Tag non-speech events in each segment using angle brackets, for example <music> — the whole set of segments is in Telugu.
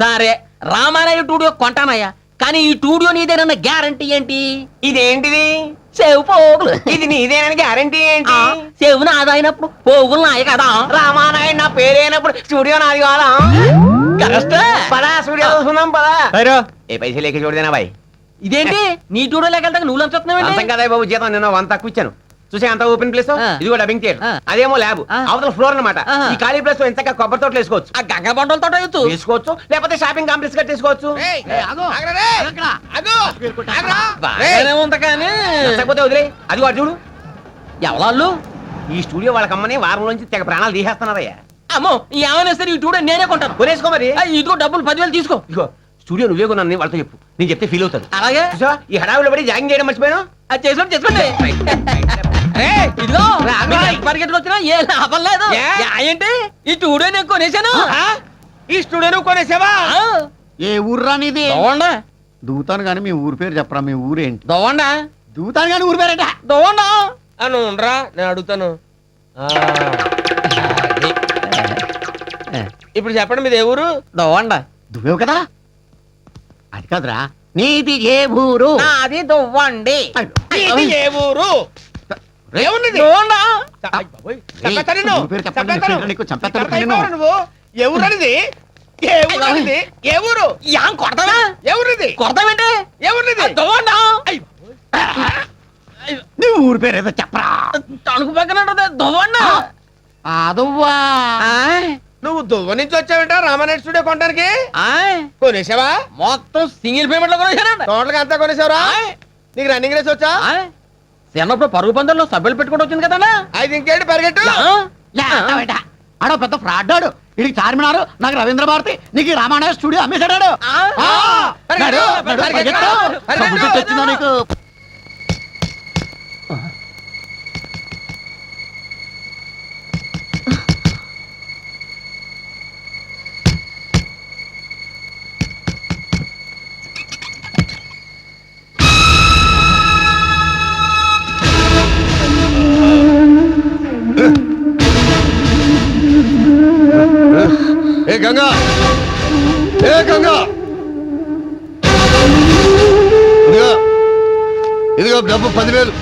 సరే రామారాయ టూడియో కొంటానయ్యా. కానీ ఈ టూడియో నీదేనన్న గ్యారంటీ ఏంటి? ఇదేంటిది? సేవు పోగులు. ఇది నీదేనని గ్యారంటీ ఏంటి? సేవు నాదైనప్పుడు పోగులు నాయ కదా. రామానాయుడు నా పేరైనప్పుడు స్టూడియో నాది కావాలా? కరెక్ట్. పదా స్టూడియో చూసుకుందాం పదా. ఏ పైసలు లేక చూడదేనా బాయ్? ఇదేంటి? నీ టూడియో లేక నువ్వు అంతం లంచుతున్నావు కదా బాబు జీతం నేను వంత తక్కువ ఇచ్చాను. చూసే అంత ఓపెన్ ప్లేస్. ఇది కూడా డబ్బింగ్ థియేటర్. అదేమో ల్యాబ్. అవతల ఫ్లోర్ అన్నమాట. ఆహా. ఈ ఖాళీ ప్లేస్లో ఎంత కొబ్బరి తోటలు వేసుకోవచ్చు? ఆ గంగ బండలతో అయ్యొచ్చు వేసుకోవచ్చు. లేకపోతే షాపింగ్ కాంప్లెక్స్ ఉంది కానీ. నచ్చకపోతే వదిలే. అది వాడు చూడు. ఎవరాళ్ళు ఈ స్టూడియో వాళ్ళకి అమ్మని వారం నుంచి తెగ ప్రాణాలు తీసేస్తున్నారయ్యా. అమ్మో ఏమైనా సరే ఈ టూడియో నేనే కొంటాను. కొనేసుకో మరి. ఇదిగో డబ్బులు పదివేలు తీసుకో. ఇదిగో స్టూడియో నువ్వే కొన్నాను వాళ్ళతో చెప్పు. నేను చెప్తే ఫీల్ అవుతాను అలాగే. ఈ హడావిలో పడి జాగింగ్ చేయడం మర్చిపోయాను? అది చేసుకోండి చేసుకోండి. ఇదిగో ఏ లాభం లేదు. ఏంటి? ఈ టూడియో నేను కొనేసాను ఆ? ఈ స్టూడియో నువ్వు కొనేసావా? ఏ ఊర్రా నీది? దూతాను కానీ మీ ఊరు పేరు చెప్పరా మీ ఊరేంటి దవ్వండా? దూతాను కానీ ఊరు పేరేంట? దవ్వండా? అని ఉండరా నేను అడుగుతాను. ఆ, అది. ఇప్పుడు చెప్పండి మీది ఏ ఊరు? దవ్వండా? దువ్వేవు కదా? అది కాదురా నీది ఏ ఊరు? నాది దవ్వండి. ఏ ఊరు? నువ్వు ఏ ఊరు యాం కొడతావా? ఏ ఊరిది కొడతావేంటి? ఏ ఊరిది దవ్వండా నీ ఊరు పేరు ఏదో చెప్పరా? తణుకు పక్కన అదువ్వా ఆయ్, నువ్వు దువ్వ నుంచి వచ్చావంట రామానాయుడు స్టూడియో కొనడానికి? కొనేసావా? మొత్తం సింగిల్ పేమెంట్లో కొనేసానండి టోటల్గా అంతా కొనేసావరా? నీకు రన్నింగ్ రేస్ వచ్చా? చిన్నప్పుడు పరుగు పందుల్లో సభ్యులు పెట్టుకుంటూ వచ్చింది కదండి ఐదు ఇంకేంటి పరిగెట్టు? ఆడో పెద్ద ఫ్రాడ్ ఆడు ఇడికి చార్మినారు నాకు రవీంద్ర భారతి నీకు ఈ రామాయణ స్టూడియో అమ్మేశాడు ఆ, పదివేలు.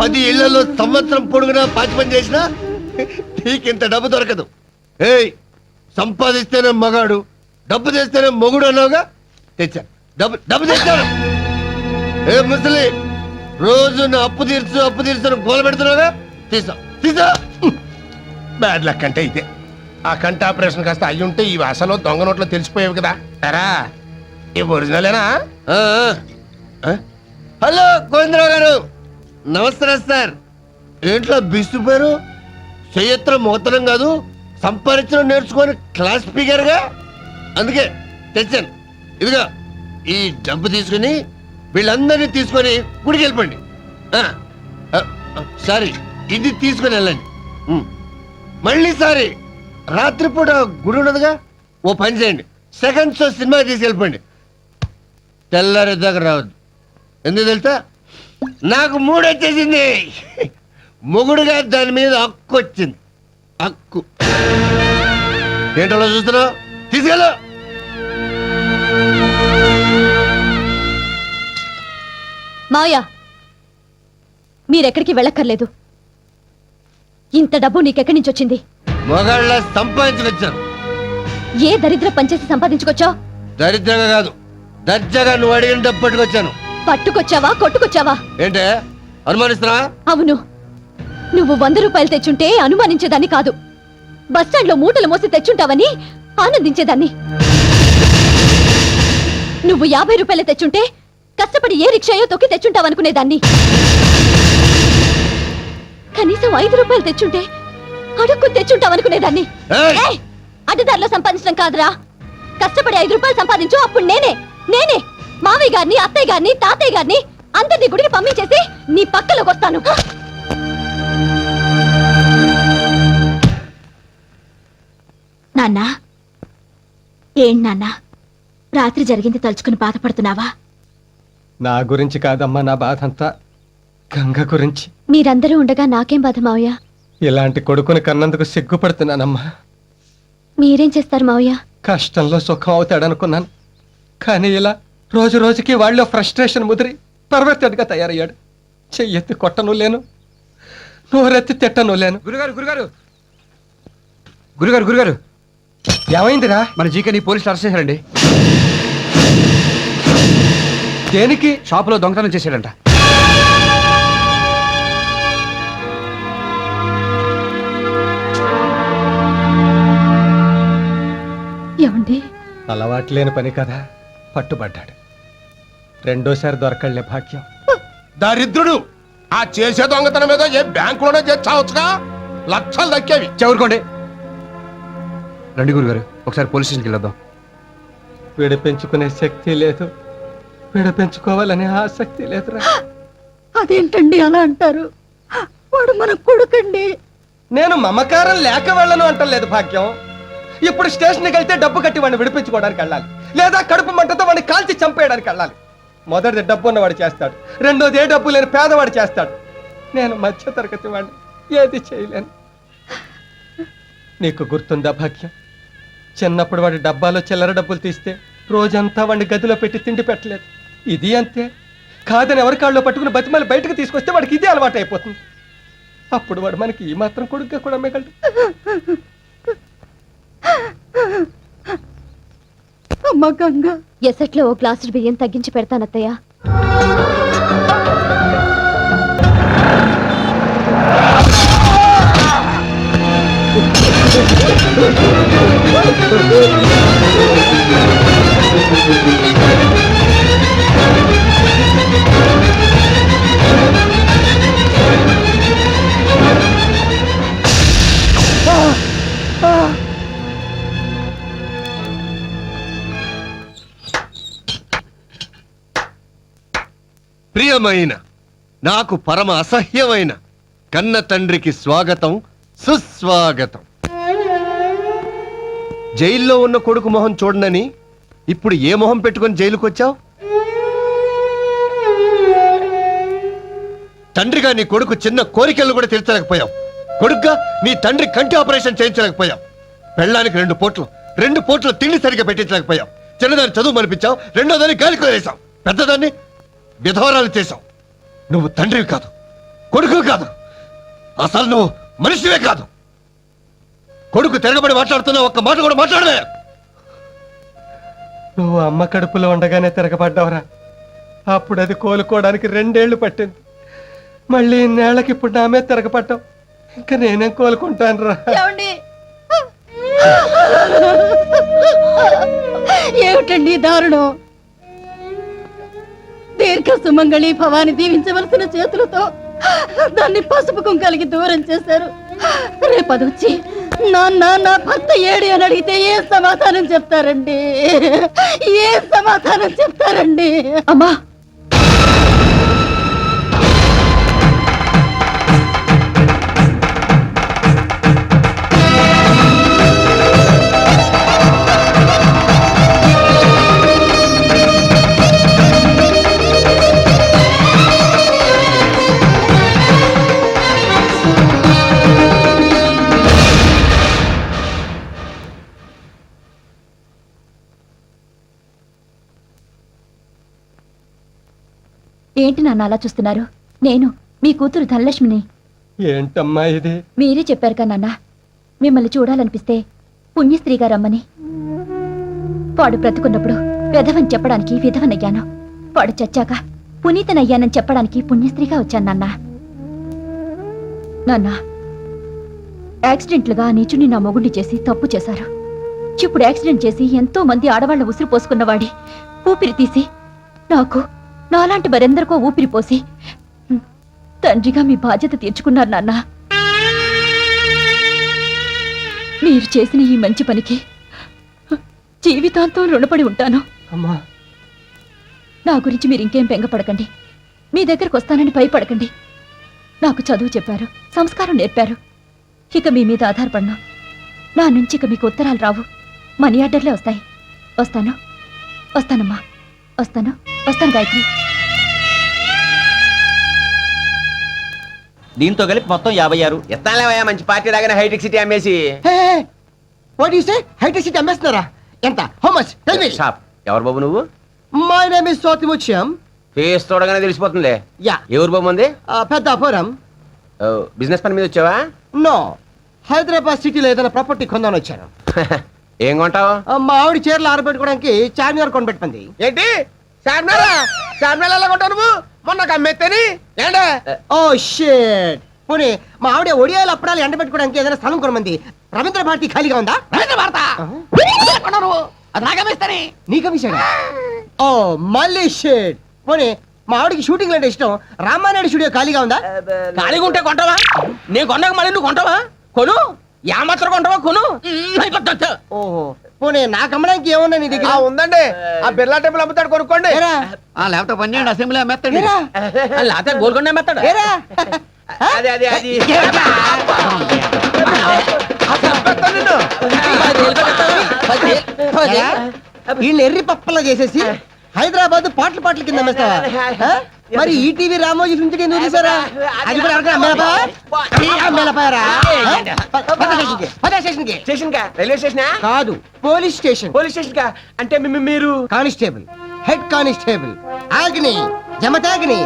పది ఇళ్ళలో సంవత్సరం పొడుగునా పాచి పని చేసినా నీకింత డబ్బు దొరకదు. ఏయ్ సంపాదిస్తేనే మగాడు డబ్బు తెస్తేనే మొగుడు అన్నావుగా? తెచ్చా. డబ్బు డబ్బు తెచ్చాను ఏ ముసలి రోజు నా అప్పు తీర్చు అప్పు తీర్చు గోల పెడుతున్నావుగా? తీసా తీసా. బ్యాడ్ లక్ అంటే ఇదే. ఆ కంటి ఆపరేషన్ కాస్త అయ్యి ఉంటే ఈ వాసలో దొంగ నోట్లో తెలిసిపోయావు కదా. ఎరా ఈ ఒరిజినలేనా? హలో గోవిందరావు గారు. నమస్తే సార్. ఏంట్లో బిస్తుపోయారు? చెయ్యత్ర మోతనం కాదు సంపాదించడం నేర్చుకొని క్లాస్ స్పీకర్గా అందుకే తెచ్చాను. ఇదిగో ఈ డబ్బు తీసుకుని వీళ్ళందరినీ తీసుకొని గుడికి వెళ్ళిపోండి. సారీ ఇది తీసుకొని వెళ్ళండి. మళ్ళీ సారీ రాత్రిపూట గుడి ఉండదుగా ఓ పని చేయండి. సెకండ్ షో సినిమా తీసుకెళ్ళిపోండి. తెల్లారి దగ్గర రావద్దు. ఎందుకు తెలుసా? నాకు మూడు వచ్చేసింది. మొగుడుగా దాని మీద హక్కు వచ్చింది. హక్కు. ఏంటో చూస్తున్నావు? తీసుకెళ్ళు. మావయ్య మీరెక్కడికి వెళ్ళక్కర్లేదు. ఇంత డబ్బు నీకెక్కడి నుంచి వచ్చింది? మొగాళ్ళ సంపాదించుకొచ్చాను ఏ దరిద్ర పంచేసి సంపాదించుకొచ్చావు? దరిద్రంగా కాదు దర్జాగా నువ్వు అడిగిన డబ్బు పట్టుకొచ్చాను. పట్టుకొచ్చావా కొట్టుకొచ్చావా? ఏంటే? అనుమానిస్తున్నావా? అవును. నువ్వు వంద రూపాయలు తెచ్చుంటే అనుమానించేదాన్ని కాదు. బస్టాండ్లో మూటలు మోసి తెచ్చుంటావని ఆనందించేదాన్ని. నువ్వు యాభై రూపాయలు తెచ్చుంటే కష్టపడి ఏ రిక్షాయో తొక్కి తెచ్చుంటావనుకునేదాన్ని. కనీసం ఐదు రూపాయలు తెచ్చుంటే అడుక్కు తెచ్చుంటావనుకునేదాన్ని! అడ్డదారిలో సంపాదించడం కాదురా. కష్టపడి ఐదు రూపాయలు సంపాదించు అప్పుడు నేనే నేనే. మావయ్య గారిని అత్తయ్య గారిని తాతయ్య గారిని అందరినీ గుడికి పంపించేసి నీ పక్కలోకి వస్తాను. నాన్నా ఏం నాన్నా? రాత్రి జరిగింది తలుచుకుని బాధపడుతున్నావా? నా గురించి కాదమ్మా నా బాధ అంతా గంగ గురించి. మీరందరూ ఉండగా నాకేం బాధ మావయ్య? ఇలాంటి కొడుకుని కన్నందుకు సిగ్గుపడుతున్నానమ్మా. మీరేం చేస్తారు మావయ్య? కష్టంలో సుఖం అవుతాడనుకున్నాను. కానీ ఇలా రోజు రోజుకి వాళ్ళలో ఫ్రస్ట్రేషన్ ముదిరి పర్వర్తెడ్గా తయారయ్యాడు. చెయ్యెత్తి కొట్టను లేను నోరెత్తి తిట్టను లేను. గురుగారు గురుగారు! గురుగారు గురుగారు! ఏమైందిరా? మన జీకేని పోలీసులు అరెస్ట్ చేశారండి. దేనికి? షాపులో దొంగతనం చేశాడంట. ఏమండి? అలవాటు లేని పని కదా పట్టుబడ్డాడు. రెండోసారి దొరకళ్ళే భాగ్యం. దరిద్రుడు! ఆ చేసే దొంగతనం ఏదో ఏ బ్యాంకులోనే చేసి చావచ్చుగా? లక్షలు దక్కేవి. చెవురుకోండి. రండి గురుగారు ఒకసారి పోలీస్ స్టేషన్కి వెళ్ళొద్దాం విడిపించుకునే శక్తి లేదు. విడిపించుకోవాలనే ఆసక్తి లేదురా. అదేంటండి అలా అంటారు? వాడు మన కొడుకండి. నేను మమకారం లేక వెళ్ళను అంటలేదు భాగ్యం. ఇప్పుడు స్టేషన్కి వెళ్తే డబ్బు కట్టి వాడిని విడిపించుకోవడానికి వెళ్ళాలి. లేదా కడుపు మంటతో వాడిని కాల్చి చంపేయడానికి వెళ్ళాలి. మొదటిది డబ్బు ఉన్నవాడు చేస్తాడు. రెండోది ఏ డబ్బు లేని పేదవాడు చేస్తాడు. నేను మధ్య తరగతి వాడిని. ఏది చేయలేను. నీకు గుర్తుందా భాగ్యం? చిన్నప్పుడు వాడి డబ్బాలో చిల్లర డబ్బులు తీస్తే రోజంతా వాడిని గదిలో పెట్టి తిండి పెట్టలేదు. ఇది అంతే. కాదని ఎవరి కాళ్ళు పట్టుకుని బతిమాలి బయటకు తీసుకొస్తే వాడికి ఇదే అలవాటు అయిపోతుంది. అప్పుడు వాడు మనకి ఈ మాత్రం కొడుగ్గా కూడా మిగలడు. అమ్మ గంగ. ఎసట్లో ఓ గ్లాసు బియ్యం తగ్గించి పెడతానత్తయ్య. ప్రియమైన నాకు పరమ అసహ్యమైన కన్న తండ్రికి స్వాగతం సుస్వాగతం. జైల్లో ఉన్న కొడుకు మొహం చూడనని ఇప్పుడు ఏ మొహం పెట్టుకొని జైలుకు వచ్చావు తండ్రిగా నీ కొడుకు చిన్న కోరికలను కూడా తీర్చలేకపోయావు. కొడుగ్గా నీ తండ్రి కంటి ఆపరేషన్ చేయించలేకపోయావు. పెళ్ళానికి రెండు పోట్లు రెండు పోట్లు తిండి సరిగ్గా పెట్టించలేకపోయావు. చిన్నదాన్ని చదువు మనిపించావు రెండోదాన్ని గాలికి వదిలేసావు పెద్దదాన్ని విధవరాలు చేశావు. నువ్వు తండ్రివి కాదు కొడుకు కాదు. అసలు నువ్వు మనిషివే కాదు. కొడుకు తిరగబడి మాట్లాడుతున్నా ఒక్క మాట కూడా మాట్లాడలే. నువ్వు అమ్మ కడుపులో ఉండగానే తిరగబడ్డావురా. అప్పుడు అది కోలుకోవడానికి రెండేళ్ళు పట్టింది. మళ్ళీ ఇన్నేళ్ళకి ఇప్పుడు నా మీద తిరగబడ్డావు. ఇంకా నేనేం కోలుకుంటాను రా ఏమిటండి దారుణం? దీర్ఘ సుమంగళి భవాని దీవించవలసిన చేతులతో దాన్ని పసుపు కుంకాలకి దూరం చేశారు. రేపదొచ్చి నాన్న నా భర్త ఏడి అని అడిగితే ఏ సమాధానం చెప్తారండి? ఏ సమాధానం చెప్తారండి? అమ్మా! ఏంటి నాన్న అలా చూస్తున్నారు? నేను మీ కూతురు ధనలక్ష్మిని. ఏంటమ్మా ఇది? మీరే చెప్పారు కదా నాన్న. మిమ్మల్ని చూడాలనిపిస్తే పుణ్యస్త్రీగా రమ్మని. వాడు బ్రతుకున్నప్పుడు విధవని చెప్పడానికి విధవనయ్యాను. వాడు చచ్చాక పునీతనయ్యానని చెప్పడానికి పుణ్యస్త్రీగా వచ్చాను నాన్న. నాన్న యాక్సిడెంట్లుగా నీచుని నా మొగుడిని చేసి తప్పు చేశారు. ఇప్పుడు యాక్సిడెంట్ చేసి ఎంతో మంది ఆడవాళ్ళ ఉసురు పోసుకున్నవాడి ఊపిరి తీసి నాకు నాలాంటి మరెందరికో ఊపిరి పోసి తండ్రిగా మీ బాధ్యత తీర్చుకున్నారు నాన్న. మీరు చేసిన ఈ మంచి పనికి జీవితాంతం రుణపడి ఉంటాను. అమ్మా. నా గురించి మీరు ఇంకేం బెంగపడకండి. మీ దగ్గరకు వస్తానని భయపడకండి. నాకు చదువు చెప్పారు సంస్కారం నేర్పారు. ఇక మీ మీద ఆధారపడను. నా నుంచి ఇక మీకు ఉత్తరాలు రావు. మనీ ఆర్డర్లే వస్తాయి. వస్తాను. వస్తానమ్మా. వస్తాను. వస్తాను గాయత్రి. దీంతో కలిపి మొత్తం యాభై ఆరు. ఎత్తాలేవయ్యా మంచి పార్టీ రాగానే హైటెక్ సిటీ అమ్మేసి. వాట్ యు సే హైటెక్ సిటీ అమ్మేస్తున్నారా? ఎంత? How much tell me shop ఎవరు బాబు నువ్వు? My name is Sothimuthyam face చూడగానే తెలిసిపోతుందిలే. యా ఎవరు బాబు ఉంది? పెద్దాపురం బిజినెస్ పని మీద వచ్చావా? నో హైదరాబాద్ సిటీలో ఏదైనా ప్రాపర్టీ కొందామని వచ్చాను. <laughs> ఏం కొంటావు? మా ఆవిడ చీరలు ఆరబెట్టుకోవడానికి చార్మినార్ కొనిపెట్టుకుంది ఏంటి? చార్మినారా? చార్మినార్ ఎలా కొంటావు నువ్వు? మొన్న అమ్మెత్తని. ఏంటే? ఓ షేట్. పోనీ మా ఆవిడ ఒడియాలు అప్పడాలు ఎండ పెట్టుకోవడానికి ఏదైనా స్థలం కొనమంది. రవీంద్ర భారతి ఖాళీగా ఉందా? రవీంద్ర భారత? అది నాగమిస్తాని నీకమిషాడా ఓ మళ్ళీ షేట్. పోనీ మా ఆవిడకి షూటింగ్ అంటే ఇష్టం. రామానాయుడు స్టూడియో ఖాళీగా ఉందా? ఖాళీగా ఉంటే కొంటావా? నేను కొన్నాక మళ్ళీ నువ్వు కొంటావా? కొను. యా మాత్రం కొంటావా కొను. ఓహో. పోనీ నాకు అమ్మడానికి ఏమన్నా నీ దగ్గర? ఉందండి. ఆ బిర్లా టెంపుల్ అమ్ముతాడు కొనుక్కోండి. ఆ లేకపోతే పని చేయండి అసెంబ్లీ మెత్తండి ఏరా, లేకపోతే గోల్కొండ మెత్తాడు ఏరా. అదే అదే అది. ఏరా, వీళ్ళని ఎర్రి పప్పలా చేసేసి హైదరాబాద్ పాటలు పాటలు కింద అమ్మేస్తావా? మరి ఈటీవీ రామోజీ నుంచి ఎందుకు తీసారా అది కూడా స్టేషన్ కా రైల్వే స్టేషనా? కాదు పోలీస్ స్టేషన్. పోలీస్ స్టేషన్ కా అంటే మీరు? Constable head constable Agni Jamadagni!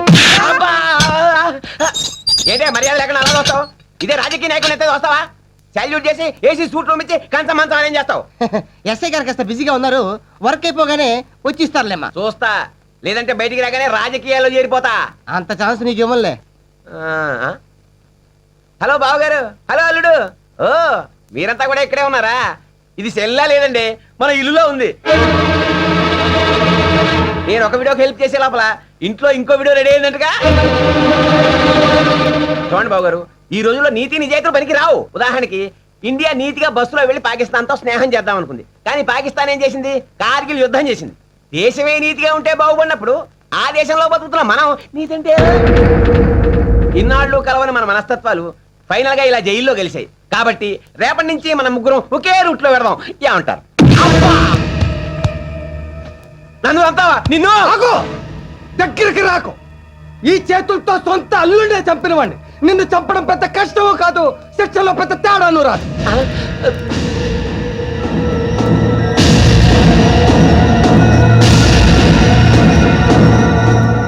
ఏంటే మర్యాద లేకుండా అలా వస్తావు? ఇదే రాజకీయ నాయకులు అయితే వస్తావా? సాల్యూట్ చేసి ఏసీ సూట్ రూమ్ ఇచ్చి కంచం మంచం ఏం చేస్తావు? ఎస్ఐ గారు కాస్త బిజీగా ఉన్నారు. వర్క్ అయిపోగానే వచ్చి ఇస్తారులేమ్మా. చూస్తా. లేదంటే బయటికి రాగానే రాజకీయాల్లో చేరిపోతా. అంత ఛాన్స్ నీకు ఇవ్వలే? హలో బావగారు హలో అల్లుడు. ఓ మీరంతా కూడా ఇక్కడే ఉన్నారా? ఇది సెల్లా లేదండి మన ఇల్లులో ఉంది. నేను ఒక వీడియోకి హెల్ప్ చేసే లోపల ఇంట్లో ఇంకో వీడియో రెడీ అయిందంటగా? చూడండి బావగారు ఈ రోజుల్లో నీతి నిజాయితీలు పనికి రావు. ఉదాహరణకి ఇండియా నీతిగా బస్సులో వెళ్ళి పాకిస్తాన్తో స్నేహం చేద్దాం అనుకుంది. కానీ పాకిస్తాన్ ఏం చేసింది? కార్గిల్ యుద్ధం చేసింది. దేశమే నీతిగా ఉంటే బాగుపడినప్పుడు ఆ దేశంలో బతుకుతున్న మనం నీతి అంటే ఎలా? ఇన్నాళ్ళు కలవని మన మనస్తత్వాలు ఫైనల్గా ఇలా జైల్లో గెలిచాయి. కాబట్టి రేపటి నుంచి మన ముగ్గురం ఒకే రూట్లో పెడదాం ఏమంటారు! నన్ను అంతావా నిన్ను? ఆగు! దగ్గరికి రాకు! ఈ చేతులతో సొంత అల్లుండే చంపిన వాడిని నిన్ను చంపడం పెద్ద కష్టమో కాదు శిక్షలో పెద్ద తేడాను రాదు.